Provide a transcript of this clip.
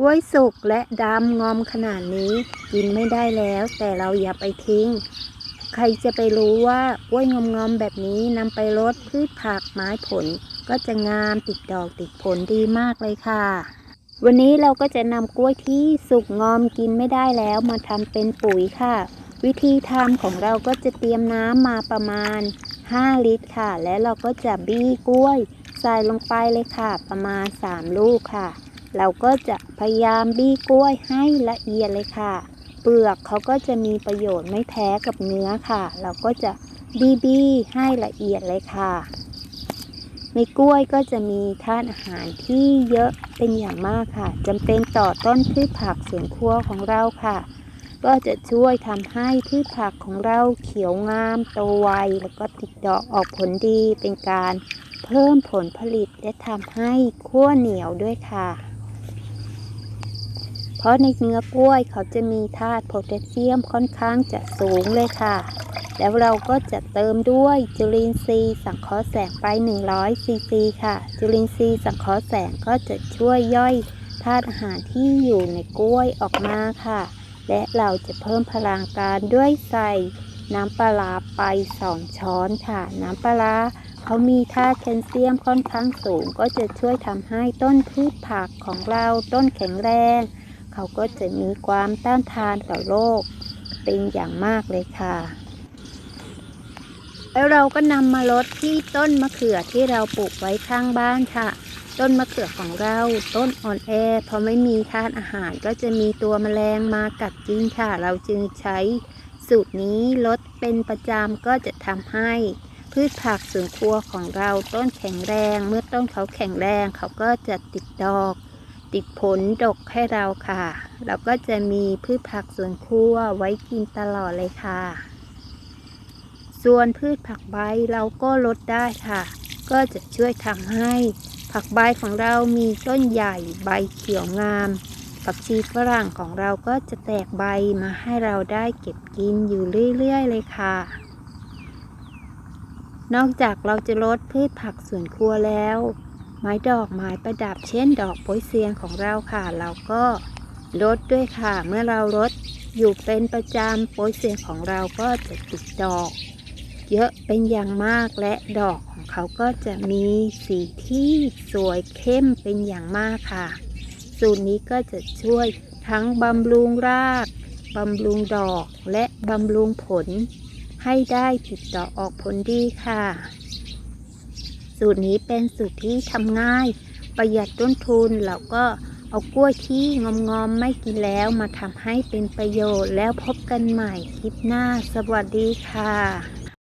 กล้วยสุกและดำงอมขนาดนี้ กินไม่ได้แล้ว แต่เราอย่าไปทิ้ง ใครจะไปรู้ว่ากล้วยงอมๆแบบนี้นำไปลดพืชผักไม้ผล ก็จะงามติดดอกติดผลดีมากเลยค่ะ วันนี้เราก็จะนำกล้วยที่สุกงอมกินไม่ได้แล้วมาทำเป็นปุ๋ยค่ะ วิธีทำของเราก็จะเตรียมน้ำมาประมาณ 5 ลิตรค่ะ และเราก็จะบี้กล้วยใส่ลงไปเลยค่ะ ประมาณ 3 ลูกค่ะ เราก็จะพยายามบี้กล้วยให้ละเอียดเลยค่ะ เปลือกเขาก็จะมีประโยชน์ไม่แพ้กับเนื้อค่ะ เราก็จะบี้บี้ให้ละเอียดเลยค่ะ ในกล้วยก็จะมีธาตุอาหารที่เยอะเป็นอย่างมากค่ะจำเป็นต่อต้นพืชผักสวนครัวของเราค่ะ ก็จะช่วยทำให้พืชผักของเราเขียวงามโตไวแล้วก็ติดดอกออกผลดีเป็นการเพิ่มผลผลิตและทำให้ขั้วเหนียวด้วยค่ะ ราะในเนื้อกล้วยเขาจะมีธาตุโพแทสเซียมค่อนข้างจะสูงเลยค่ะ แล้วเราก็จะเติมด้วยจุลินทรีย์สังเคราะห์แสงไป100ซีซีค่ะ จุลินทรีย์สังเคราะห์แสงก็จะช่วยย่อยธาตุอาหารที่อยู่ในกล้วยออกมาค่ะ และเราจะเพิ่มพลังการด้วยใส่น้ำปลาไป 2 ช้อนค่ะ น้ำปลาเขามีธาตุแคลเซียมค่อนข้างสูง ก็จะช่วยทำให้ต้นพืชผักของเราต้นแข็งแรง เขาก็จะมีความต้านทานต่อโรคเป็นอย่างมากเลยค่ะ แล้วเราก็นำมาลดที่ต้นมะเขือที่เราปลูกไว้ข้างบ้านค่ะ ต้นมะเขือของเราต้นอ่อนแอเพราะไม่มีธาตุอาหารก็จะมีตัวแมลงมากัดกินค่ะ เราจึงใช้สูตรนี้ลดเป็นประจำก็จะทำให้พืชผักสวนครัวของเราต้นแข็งแรง เมื่อต้นเขาแข็งแรงเขาก็จะติดดอก ติดผลดกให้เราค่ะ เราก็จะมีพืชผักสวนครัวไว้กินตลอดเลยค่ะ ส่วนพืชผักใบเราก็ลดได้ค่ะ ก็จะช่วยทำให้ผักใบของเรามีต้นใหญ่ใบเขียวงามผักชีฝรั่งของเราก็จะแตกใบมาให้เราได้เก็บกินอยู่เรื่อยๆเลยค่ะ นอกจากเราจะลดพืชผักสวนครัวแล้ว ไม้ดอกไม้ประดับเช่นดอกโปยเซียนของเราค่ะ เราก็ลดด้วยค่ะ เมื่อเราลดอยู่เป็นประจำโปยเซียนของเราก็จะติดดอก เยอะเป็นอย่างมากและดอกของเขาก็จะมีสีที่สวยเข้มเป็นอย่างมากค่ะ สูตรนี้ก็จะช่วยทั้งบำรุงรากบำรุงดอกและบำรุงผล ให้ได้ติดดอกออกผลดีค่ะ สูตรนี้เป็นสูตรที่ทำง่าย ประหยัดต้นทุนแล้วก็เอากล้วยที่งอมๆไม่กินแล้วมาทำให้เป็นประโยชน์แล้วพบกันใหม่คลิปหน้า สวัสดีค่ะ